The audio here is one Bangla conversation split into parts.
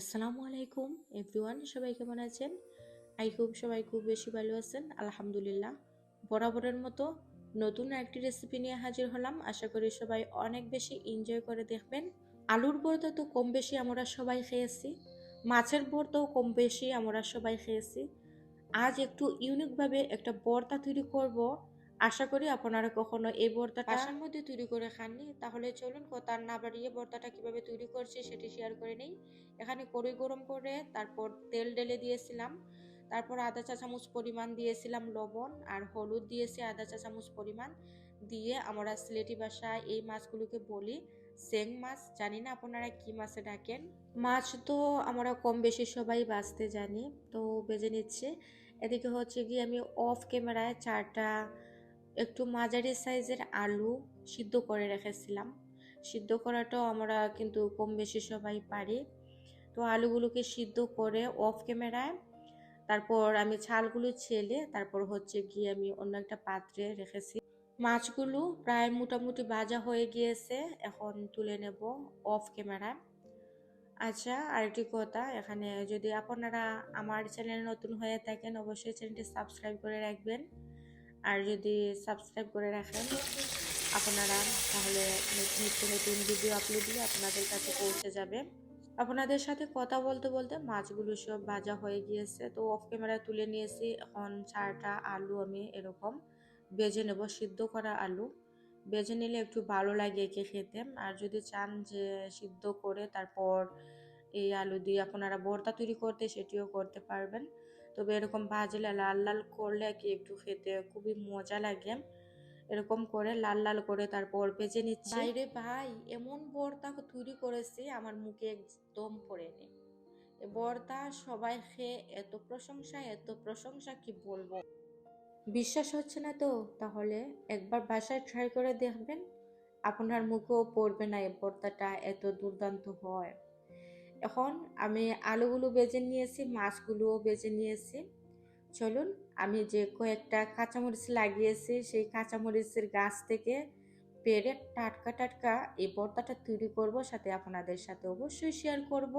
আসসালামু আলাইকুম, এভরিওয়ান, সবাই কেমন আছেন? আই হোপ সবাই খুব বেশি ভালো আছেন, আলহামদুলিল্লাহ। বরাবরের মতো নতুন একটি রেসিপি নিয়ে হাজির হলাম। আশা করি সবাই অনেক বেশি এনজয় করে দেখবেন। আলুর ভর্তা তো কম বেশি আমরা সবাই খেয়েছি, মাছের ভর্তাও কম বেশি আমরা সবাই খেয়েছি। আজ একটু ইউনিকভাবে একটা ভর্তা তৈরি করব। আশা করি আপনারা কখনো এই ভর্তাটা বাসার মধ্যে তৈরি করে খাননি। তাহলে চলুন কথা না বাড়িয়ে ভর্তাটা কীভাবে তৈরি করছি সেটি শেয়ার করে নেই। এখানে কড়াই গরম করে তারপর তেল ঢেলে দিয়েছিলাম। তারপর আধা চা চামচ পরিমাণ দিয়েছিলাম লবণ আর হলুদ দিয়েছি আধা চা চামচ পরিমাণ। দিয়ে আমরা সিলেটি ভাষায় এই মাছগুলোকে বলি সেং মাছ। জানি না আপনারা কি মাছে ডাকেন। মাছ তো আমরা কম বেশি সবাই বাঁচতে জানি তো বেজে নিচ্ছে। এদিকে হচ্ছে গিয়ে আমি অফ ক্যামেরায় চারটা একটু মাঝারি সাইজের আলু সিদ্ধ করে রেখেছিলাম। সিদ্ধ করাটাও আমরা কিন্তু কম বেশি সবাই পারি। তো আলুগুলোকে সিদ্ধ করে অফ ক্যামেরায় তারপর আমি ছালগুলো ছেলে, তারপর হচ্ছে গিয়ে আমি অন্য একটা পাত্রে রেখেছি। মাছগুলো প্রায় মোটামুটি ভাজা হয়ে গিয়েছে, এখন তুলে নেব অফ ক্যামেরায় আচ্ছা আরেকটি কথা, এখানে যদি আপনারা আমার চ্যানেল নতুন হয়ে থাকেন, অবশ্যই চ্যানেলটি সাবস্ক্রাইব করে রাখবেন। আর যদি সাবস্ক্রাইব করে রাখেন, আপনারা তাহলে নিত্য নতুন ভিডিও আপলোড দিয়ে আপনাদের কাছে পৌঁছে যাবে। আপনাদের সাথে কথা বলতে বলতে মাছগুলো সব ভাজা হয়ে গিয়েছে। তো অফ ক্যামেরায় তুলে নিয়েছি। এখন চারটা আলু আমি এরকম বেজে নেব, সিদ্ধ করা আলু। বেজে নিলে একটু ভালো লাগে একে খেতে। আর যদি চান যে সিদ্ধ করে তারপর এই আলু দিয়ে আপনারা ভর্তা তৈরি করতে, সেটিও করতে পারবেন। তবে এরকম ভাজলে লাল লাল করলে কি একটু খেতে খুবই মজা লাগে। এরকম করে লাল লাল করে তারপর বেজে নিচ্ছি। বাইরে ভাই, এমন বর্তা তৈরি করেছি, আমার মুখে একদম পড়েনি। বর্তা সবাই খেয়ে এত প্রশংসা এত প্রশংসা, কি বলব? বিশ্বাস হচ্ছে না তো? তাহলে একবার বাসায় ট্রাই করে দেখবেন। আপনার মুখেও পড়বে না এই বর্তাটা, এত দুর্দান্ত হয়। এখন আমি আলুগুলো বেজে নিয়েছি, মাছগুলোও বেজে নিয়েছি। চলুন, আমি যে কয়েকটা কাঁচামরিচ লাগিয়েছি, সেই কাঁচামরিচের গাছ থেকে পেরে টাটকা টাটকা এই ভর্তাটা তৈরি করব, সাথে আপনাদের সাথে অবশ্যই শেয়ার করব।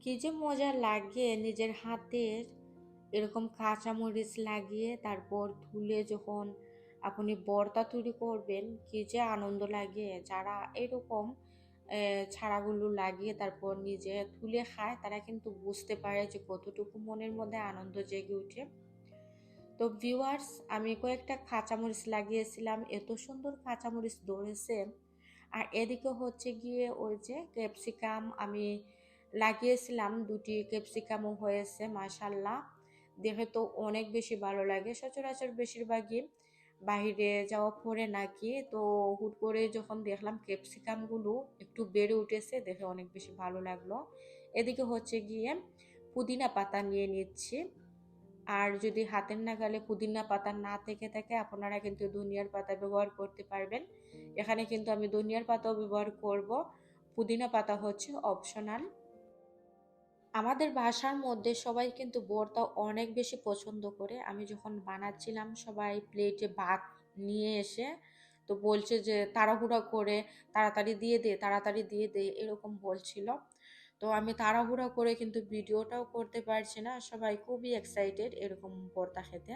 কি যে মজা লাগে নিজের হাতের এরকম কাঁচামরিচ লাগিয়ে তারপর ধুলে যখন আপনি ভর্তা তৈরি করবেন, কি যে আনন্দ লাগে। যারা এরকম ছাড়াগুলো লাগিয়ে তারপর নিজে তুলে খায়। তারা কিন্তু বুঝতে পারে যে কতটুকু মনের মধ্যে আনন্দ জেগে উঠে তো ভিউয়ার্স আমি কয়েকটা কাঁচামরিচ লাগিয়েছিলাম। এত সুন্দর কাঁচামরিচ ধরেছে। আর এদিকে হচ্ছে গিয়ে ওই যে ক্যাপসিকাম আমি লাগিয়েছিলাম। দুটি ক্যাপসিকামও হয়েছে মাশাল্লাহ দেখে তো অনেক বেশি ভালো লাগে। সচরাচর বেশিরভাগই বাহিরে যাওয়া পরে নাকি? তো হুট করে যখন দেখলাম ক্যাপসিকামগুলো একটু বেড়ে উঠেছে, দেখে অনেক বেশি ভালো লাগল। এদিকে হচ্ছে গিয়ে পুদিনা পাতা নিয়ে নিচ্ছি। আর যদি হাতের নাগালে পুদিনা পাতা না থেকে থাকে, আপনারা কিন্তু ধনিয়ার পাতা ব্যবহার করতে পারবেন। এখানে কিন্তু আমি ধনিয়ার পাতাও ব্যবহার করব। পুদিনা পাতা হচ্ছে অপশনাল আমাদের বাসার মধ্যে সবাই কিন্তু বোরটা অনেক বেশি পছন্দ করে। আমি যখন বানাচ্ছিলাম, সবাই প্লেটে ভাত নিয়ে এসে তো বলছে যে, তাড়াহুড়া করে তাড়াতাড়ি দিয়ে দে, তাড়াতাড়ি দিয়ে দে, এরকম বলছিল। তো আমি তাড়াহুড়া করে কিন্তু ভিডিওটাও করতে পারছি না, সবাই খুবই এক্সাইটেড এরকম ভর্তা খেতে।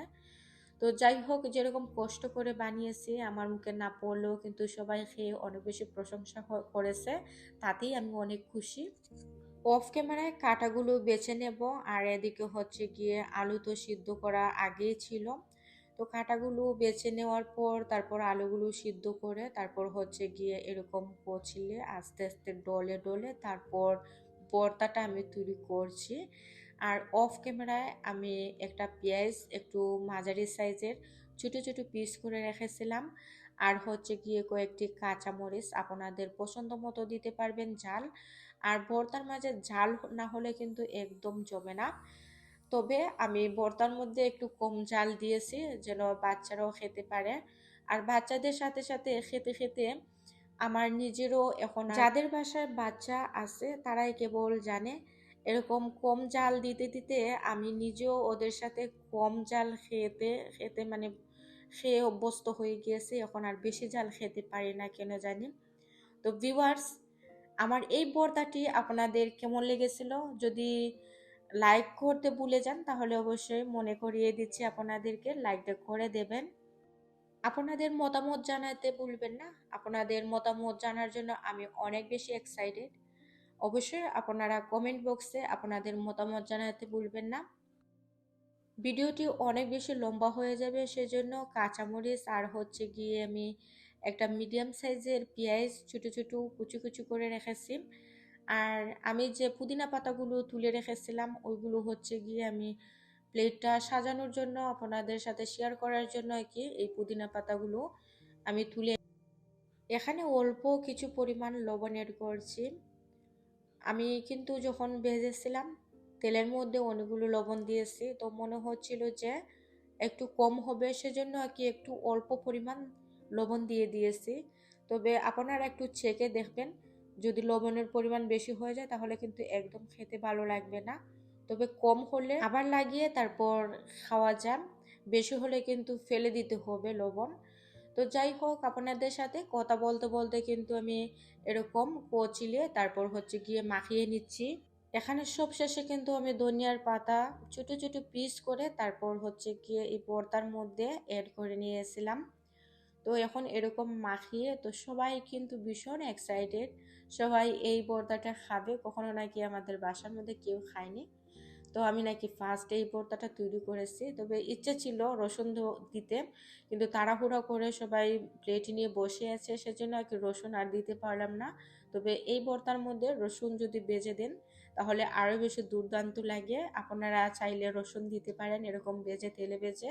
তো যাই হোক, যেরকম কষ্ট করে বানিয়েছি, আমার মুখে না পড়লেও কিন্তু সবাই খেয়ে অনেক বেশি প্রশংসা করেছে, তাতেই আমি অনেক খুশি। অফ ক্যামেরায় কাটাগুলো বেছে নেব আর এদিকে হচ্ছে গিয়ে আলু তো সিদ্ধ করা আগেই ছিল। তো কাটাগুলো বেছে নেওয়ার পর তারপর আলুগুলো সিদ্ধ করে তারপর হচ্ছে গিয়ে এরকম পছিলে আস্তে আস্তে ডলে ডলে তারপর বর্তাটা আমি তৈরি করছি। আর অফ ক্যামেরায় আমি একটা পেঁয়াজ একটু মাঝারি সাইজের ছোটো ছোটো পিস করে রেখেছিলাম। আর হচ্ছে গিয়ে কয়েকটি কাঁচামরিচ আপনাদের পছন্দ মতো দিতে পারবেন ঝাল। আর ভর্তার মাঝে ঝাল না হলে কিন্তু একদম জমে না। তবে আমি ভর্তার মধ্যে একটু কম ঝাল দিয়েছি, যেন বাচ্চারাও খেতে পারে। আর বাচ্চাদের সাথে সাথে খেতে খেতে আমার নিজেরও এখন যাদের বাসায় বাচ্চা আছে তারাই কেবল জানে, এরকম কম জাল দিতে দিতে আমি নিজেও ওদের সাথে কম জাল খেতে খেতে মানে খেয়ে অভ্যস্ত হয়ে গিয়েছে, এখন আর বেশি জাল খেতে পারি না কেন জানি। তো ভিউয়ার্স আমার এই বর্তাটি আপনাদের কেমন লেগেছিল? যদি লাইক করতে ভুলে যান, তাহলে অবশ্যই মনে করিয়ে দিচ্ছি আপনাদেরকে লাইকটা করে দেবেন। আপনাদের মতামত জানাতে ভুলবেন না। আপনাদের মতামত জানার জন্য আমি অনেক বেশি এক্সাইটেড অবশ্যই আপনারা কমেন্ট বক্সে আপনাদের মতামত জানাতে ভুলবেন না। ভিডিওটি অনেক বেশি লম্বা হয়ে যাবে, সেজন্য কাঁচামরিচ আর হচ্ছে গিয়ে আমি একটা মিডিয়াম সাইজের পেঁয়াজ ছোটো ছোটো কুচি কুচি করে রেখেছি। আর আমি যে পুদিনা পাতাগুলো তুলে রেখেছিলাম, ওইগুলো হচ্ছে গিয়ে আমি প্লেটটা সাজানোর জন্য আপনাদের সাথে শেয়ার করার জন্য কি এই পুদিনা পাতাগুলো আমি তুলে এখানে অল্প কিছু পরিমাণ লবণ এড করছি। আমি কিন্তু যখন ভেজেছিলাম তেলের মধ্যে অনেকগুলো লবণ দিয়েছি। তো মনে হচ্ছিল যে একটু কম হবে সেজন্য আর কি একটু অল্প পরিমাণ লবণ দিয়ে দিয়েছি। তবে আপনারা একটু ছেঁকে দেখবেন। যদি লবণের পরিমাণ বেশি হয়ে যায় তাহলে কিন্তু একদম খেতে ভালো লাগবে না। তবে কম হলে আবার লাগিয়ে তারপর খাওয়া যান। বেশি হলে কিন্তু ফেলে দিতে হবে লবণ। তো যাই হোক, আপনাদের সাথে কথা বলতে বলতে কিন্তু আমি এরকম কচিলে তারপর হচ্ছে গিয়ে মাখিয়ে নিচ্ছি। এখানে সব শেষে কিন্তু আমি ধনিয়ার পাতা ছোট ছোট পিস করে তারপর হচ্ছে গিয়ে এই পর্দার মধ্যে অ্যাড করে নিয়েছিলাম। তো এখন এরকম মাখিয়ে তো সবাই কিন্তু ভীষণ এক্সাইটেড সবাই এই পর্দাটা খাবে। কখনো নাকি আমাদের বাসার মধ্যে কেউ খায়নি। তো আমি নাকি ফার্স্ট এই পর্দাটা তৈরি করেছি। তবে ইচ্ছে ছিল রসুন দিতে, কিন্তু তাড়াহুড়া করে সবাই প্লেট নিয়ে বসে আছে, সেজন্য আর কি রসুন আর দিতে পারলাম না। তবে এই ভর্তার মধ্যে রসুন যদি বেজে দেন তাহলে আরও বেশি দুর্দান্ত লাগে। আপনারা চাইলে রসুন দিতে পারেন, এরকম বেজে তেলে বেজে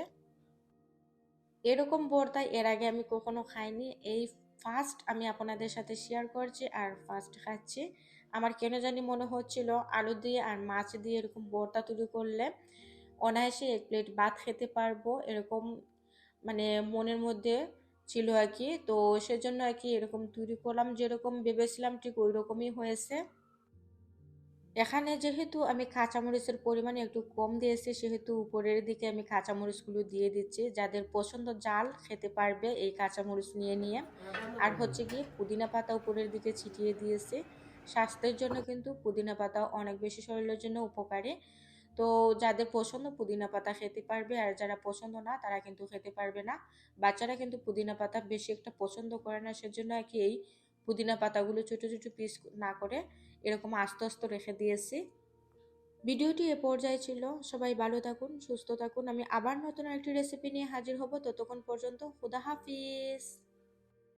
এরকম ভর্তা এর আগে আমি কখনো খাইনি। এই ফার্স্ট আমি আপনাদের সাথে শেয়ার করছি আর ফার্স্ট খাচ্ছি। আমার কেন জানি মনে হচ্ছিল আলু দিয়ে আর মাছ দিয়ে এরকম ভর্তা তৈরি করলে অনায়াসে এক প্লেট ভাত খেতে পারব, এরকম মানে মনের মধ্যে ছিল আর কি। তো সেজন্য আর কি এরকম তৈরি করলাম, যেরকম ভেবেছিলাম ঠিক ওই রকমই হয়েছে। এখানে যেহেতু আমি কাঁচামরিচের পরিমাণ একটু কম দিয়েছি, সেহেতু উপরের দিকে আমি কাঁচামরিচগুলো দিয়ে দিচ্ছি। যাদের পছন্দ জাল খেতে পারবে এই কাঁচামরিচ নিয়ে নিয়ে। আর হচ্ছে কি পুদিনা পাতা উপরের দিকে ছিটিয়ে দিয়েছি। স্বাস্থ্যের জন্য কিন্তু পুদিনা পাতা অনেক বেশি শরীরের জন্য উপকারী। তো যাদের পছন্দ পুদিনা পাতা খেতে পারবে, আর যারা পছন্দ না, তারা কিন্তু খেতে পারবে না। বাচ্চারা কিন্তু পুদিনা পাতা বেশি একটা পছন্দ করে না, সেজন্য আর কি এই পুদিনা পাতাগুলো ছোট ছোটো পিস না করে এরকম আস্তে আস্তে রেখে দিয়েছি। ভিডিওটি এ পর্যায়ে ছিল। সবাই ভালো থাকুন, সুস্থ থাকুন। আমি আবার নতুন একটি রেসিপি নিয়ে হাজির হব। ততক্ষণ পর্যন্ত খুদা হাফিজ।